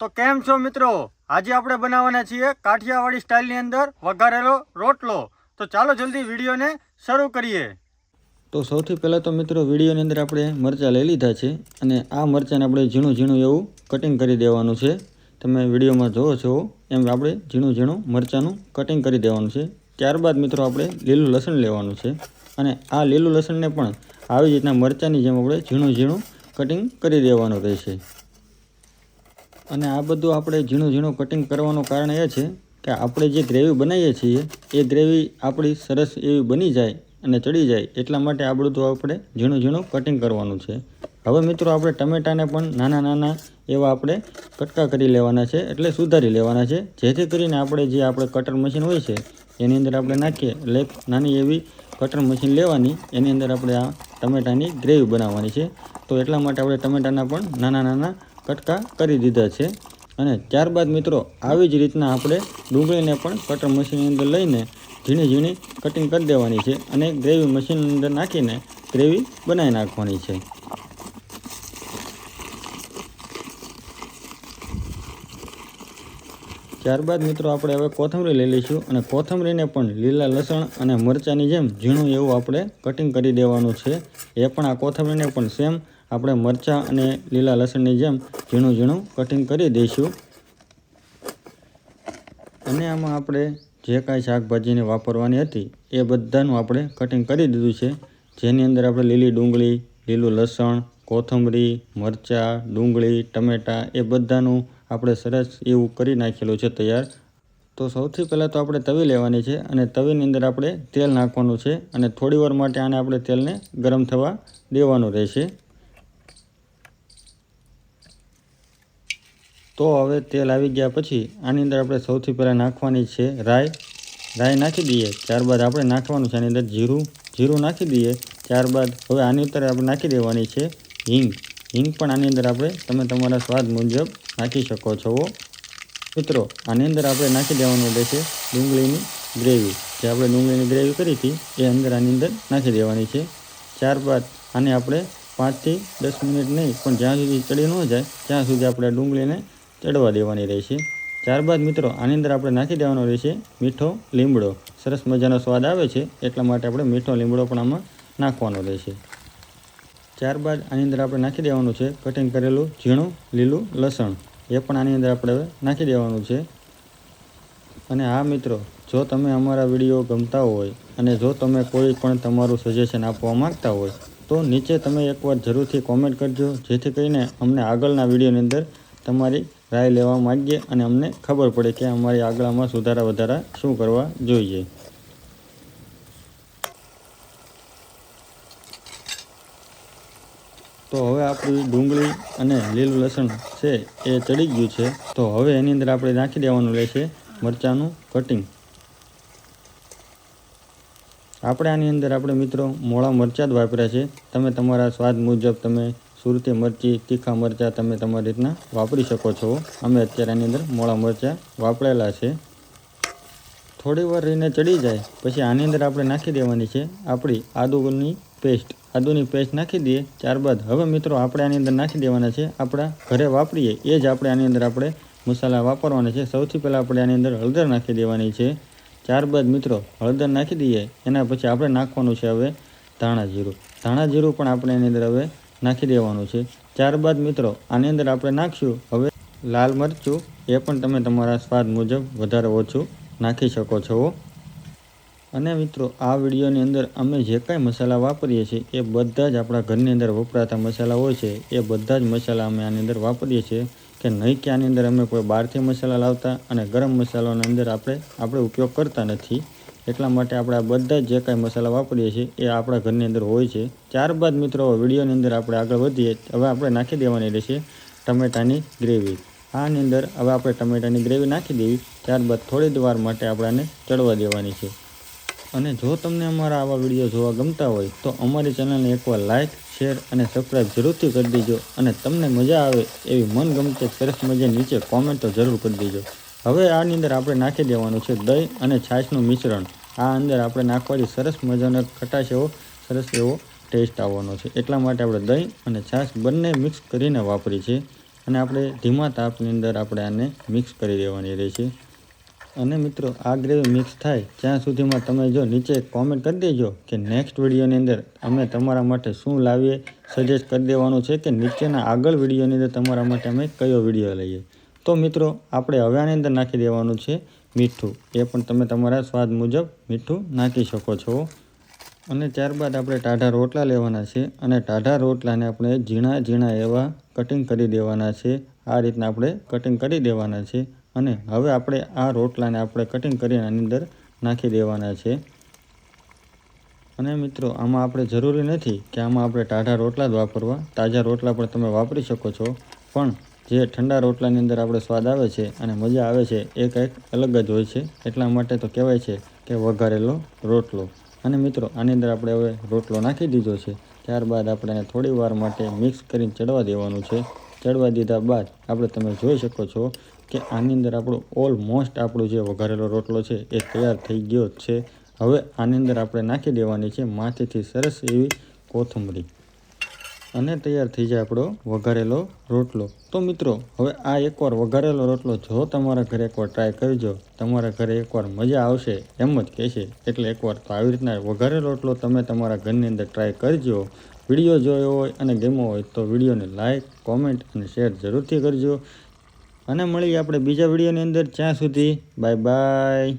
તો કેમ છો મિત્રો? આજે આપણે બનાવવાના છીએ કાઠિયાવાડી સ્ટાઇલની અંદર વઘારેલો રોટલો. તો ચાલો જલ્દી વિડીયોને શરૂ કરીએ. તો સૌથી પહેલાં તો મિત્રો વિડીયોની અંદર આપણે મરચાં લઈ લીધા છે અને આ મરચાંને આપણે ઝીણું ઝીણું એવું કટિંગ કરી દેવાનું છે. તમે વિડીયોમાં જોવો છો એમ આપણે ઝીણું ઝીણું મરચાંનું કટિંગ કરી દેવાનું છે. ત્યારબાદ મિત્રો આપણે લીલું લસણ લેવાનું છે અને આ લીલું લસણને પણ આવી રીતના મરચાંની જેમ આપણે ઝીણું ઝીણું કટિંગ કરી દેવાનું રહેશે. અને આ બધું આપણે ઝીણું ઝીણું કટિંગ કરવાનું કારણ એ છે કે આપણે જે ગ્રેવી બનાવીએ છીએ, એ ગ્રેવી આપણી સરસ એવી બની જાય અને ચડી જાય એટલા માટે આ બધું આપણે ઝીણું ઝીણું કટિંગ કરવાનું છે. હવે મિત્રો આપણે ટમેટાને પણ નાના નાના એવા આપણે કટકા કરી લેવાના છે એટલે સુધારી લેવાના છે. જેથી કરીને આપણે જે આપણે કટર મશીન હોય છે, એની અંદર આપણે નાખીએ એટલે નાની એવી કટર મશીન લેવાની, એની અંદર આપણે આ ટમેટાની ગ્રેવી બનાવવાની છે. તો એટલા માટે આપણે ટમેટાના પણ નાના નાના કટકા કરી દીધા છે. અને ત્યારબાદ મિત્રો, આવી જ રીતના આપણે ડુંગળીને પણ કટર મશીનની અંદર લઈને ઝીણી ઝીણી કટિંગ કરી દેવાની છે અને ગ્રેવી મશીનની અંદર નાખીને ગ્રેવી બનાવી નાખવાની છે. ત્યારબાદ મિત્રો, આપણે હવે કોથમરી લઈ લઈશું અને કોથમરીને પણ લીલા લસણ અને મરચાંની જેમ ઝીણું એવું આપણે કટિંગ કરી દેવાનું છે. એ પણ આ કોથમરીને પણ સેમ આપણે મરચાં અને લીલા લસણની જેમ ઝીણું ઝીણું કટિંગ કરી દઈશું. અને આમાં આપણે જે કાંઈ શાકભાજીને વાપરવાની હતી, એ બધાનું આપણે કટિંગ કરી દીધું છે. જેની અંદર આપણે લીલી ડુંગળી, લીલું લસણ, કોથમરી, મરચાં, ડુંગળી, ટમેટાં, એ બધાનું આપણે સરસ એવું કરી નાખેલું છે તૈયાર. તો સૌથી પહેલાં તો આપણે તવી લેવાની છે અને તવીની અંદર આપણે તેલ નાખવાનું છે અને થોડી વાર માટે આને આપણે તેલને ગરમ થવા દેવાનું રહેશે. તો હવે તેલ આવી ગયા પછી આની અંદર આપણે સૌથી પહેલાં નાખવાની છે રાઈ. રાઈ નાખી દઈએ, ત્યારબાદ આપણે નાખવાનું છે આની અંદર જીરું. જીરું નાખી દઈએ, ત્યારબાદ હવે આની અંદર આપણે નાખી દેવાની છે હિંગ. હિંગ પણ આની અંદર આપણે તમે તમારા સ્વાદ મુજબ નાખી શકો છો મિત્રો, આની અંદર આપણે નાખી દેવાનું રહેશે ડુંગળીની ગ્રેવી. જે આપણે ડુંગળીની ગ્રેવી કરી હતી, એ અંદર આની અંદર નાખી દેવાની છે. ત્યારબાદ આને આપણે પાંચથી દસ મિનિટ નહીં, પણ જ્યાં સુધી ચડી ન જાય, ત્યાં સુધી આપણે ડુંગળીને ચડવા દેવાની રહેશે. ત્યારબાદ મિત્રો, આની અંદર આપણે નાખી દેવાનો રહેશે મીઠો લીમડો. સરસ મજાનો સ્વાદ આવે છે, એટલા માટે આપણે મીઠો લીમડો પણ આમાં નાખવાનો રહેશે. ત્યારબાદ આની અંદર આપણે નાખી દેવાનું છે કટિંગ કરેલું ઝીણું લીલું લસણ. એ પણ આની અંદર આપણે નાખી દેવાનું છે. અને હા મિત્રો, જો તમે અમારા વીડિયો ગમતા હોય અને જો તમે કોઈ પણ તમારું સજેશન આપવા માંગતા હોય, તો નીચે તમે એકવાર જરૂરથી કોમેન્ટ કરજો. જેથી કરીને અમને આગળના વિડીયોની અંદર તમારી રાય લેવા માગીએ અને અમને ખબર પડે કે અમારી આગળમાં સુધારા વધારા શું કરવા જોઈએ. તો હવે આપણી ડુંગળી અને લીલું લસણ છે એ ચડી ગયું છે. તો હવે એની અંદર આપણે નાખી દેવાનું રહેશે મરચાંનું કટિંગ આપણે આની અંદર, આપણે મિત્રો, મોળા મરચાં જ વાપર્યા છે. તમે તમારા સ્વાદ મુજબ તમે સુરતી મરચી, તીખા મરચાં તમે તમારી રીતના વાપરી શકો છો. અમે અત્યારે આની અંદર મોળા મરચાં વાપરેલા છે. થોડી વાર રહીને ચડી જાય, પછી આની અંદર આપણે નાખી દેવાની છે આપણી આદુની પેસ્ટ. આદુની પેસ્ટ નાખી દઈએ, ત્યારબાદ હવે મિત્રો આપણે આની અંદર નાખી દેવાના છે આપણા ઘરે વાપરીએ. એ જ આપણે આની અંદર આપણે મસાલા વાપરવાના છે. સૌથી પહેલાં આપણે આની અંદર હળદર નાખી દેવાની છે. ત્યારબાદ મિત્રો હળદર નાખી દઈએ, એના પછી આપણે નાખવાનું છે હવે ધાણા જીરું. ધાણા જીરું પણ આપણે એની અંદર હવે નાખી દેવાનું છે. ત્યારબાદ મિત્રો, આની અંદર આપણે નાખશું. હવે લાલ મરચું, એ પણ તમે તમારા સ્વાદ મુજબ વધારે ઓછું નાખી શકો છો. અને મિત્રો, આ વિડીયોની અંદર અમે જે કાંઈ મસાલા વાપરીએ છીએ, એ બધા જ આપણા ઘરની અંદર વપરાતા મસાલા હોય છે. એ બધા જ મસાલા અમે આની અંદર વાપરીએ છીએ કે નહીં કે આની અંદર અમે કોઈ બહારથી મસાલા લાવતા અને ગરમ મસાલાની અંદર આપણે આપણે ઉપયોગ કરતા નથી. એટલા માટે આપણે આ બધા જ કાંઈ મસાલા વાપરીએ છીએ, એ આપણા ઘરની અંદર હોય છે. ત્યારબાદ મિત્રો વિડીયોની અંદર આપણે આગળ વધીએ. હવે આપણે નાખી દેવાની રહેશે ટમેટાની ગ્રેવી. આની અંદર હવે આપણે ટમેટાની ગ્રેવી નાખી દેવી. ત્યારબાદ થોડી જ વાર માટે આપણે ચડવા દેવાની છે. અને જો તમને અમારા આવા વીડિયો જોવા ગમતા હોય, તો અમારી ચેનલને એકવાર લાઇક શેર અને સબસ્ક્રાઈબ જરૂરથી કરી દેજો અને તમને મજા આવે એવી મનગમતી સરસ મજા નીચે કોમેન્ટ તો જરૂર કરી દેજો. હવે આની અંદર આપણે નાખી દેવાનું છે દહીં અને છાશનું મિશ્રણ. આ અંદર આપણે નાખવાથી સરસ મજાનો ખટાશ એવો, સરસ એવો ટેસ્ટ આવવાનો છે. એટલા માટે આપણે દહીં અને છાશ બંને મિક્સ કરીને વાપરી છે અને આપણે ધીમા તાપની અંદર આપણે આને મિક્સ કરી દેવાની રહેશે અને મિત્રો, આ ગ્રેવી મિક્સ થાય ત્યાં સુધીમાં તમે જો નીચે કોમેન્ટ કરી દેજો કે નેક્સ્ટ વિડીયોની અંદર અમે તમારા માટે શું લાવીએ સજેસ્ટ કરી દેવાનું છે કે નીચેના આગળ વિડીયોની અંદર તમારા માટે અમે કયો વીડિયો લઈએ. તો મિત્રો, આપણે હવે આની અંદર નાખી દેવાનું છે મીઠું. એ પણ તમે તમારા સ્વાદ મુજબ મીઠું નાખી શકો છો. અને ત્યારબાદ આપણે ટાઢા રોટલા લેવાના છે અને ટાઢા રોટલાને આપણે ઝીણા ઝીણા એવા કટિંગ કરી દેવાના છે. આ રીતના આપણે કટિંગ કરી દેવાના છે અને હવે આપણે આ રોટલાને આપણે કટિંગ કરીને આની અંદર નાખી દેવાના છે. અને મિત્રો, આમાં આપણે જરૂરી નથી કે આમાં આપણે ટાઢા રોટલા જ વાપરવા. તાજા રોટલા પણ તમે વાપરી શકો છો. પણ જે ઠંડા રોટલાની અંદર આપણે સ્વાદ આવે છે અને મજા આવે છે, એ કંઈક અલગ જ હોય છે. એટલા માટે તો કહેવાય છે કે વઘારેલો રોટલો. અને મિત્રો, આની અંદર આપણે હવે રોટલો નાખી દીધો છે. ત્યારબાદ આપણે થોડી વાર માટે મિક્સ કરીને ચડવા દેવાનું છે. ચડવા દીધા બાદ આપણે તમે જોઈ શકો છો કે આની અંદર આપણું ઓલમોસ્ટ આપણું જે વઘારેલો રોટલો છે, એ તૈયાર થઈ ગયો છે. હવે આની અંદર આપણે નાખી દેવાની છે માથેથી સરસ એવી કોથમરી. અને તૈયાર થઈ જાય આપણો વઘારેલો રોટલો. તો મિત્રો, હવે આ એકવાર વઘારેલો રોટલો જો તમારા ઘરે એકવાર ટ્રાય કરજો, તમારા ઘરે એકવાર મજા આવશે એમ જ કહેશે. એટલે એકવાર તો આવી રીતના વઘારેલો રોટલો તમે તમારા ઘરની અંદર ટ્રાય કરજો. વીડિયો જોયો હોય અને ગેમો હોય તો વિડીયોને લાઇક કોમેન્ટ અને શેર જરૂરથી કરજો. અને મળીએ આપણે બીજા વિડીયોની અંદર. ત્યાં સુધી બાય બાય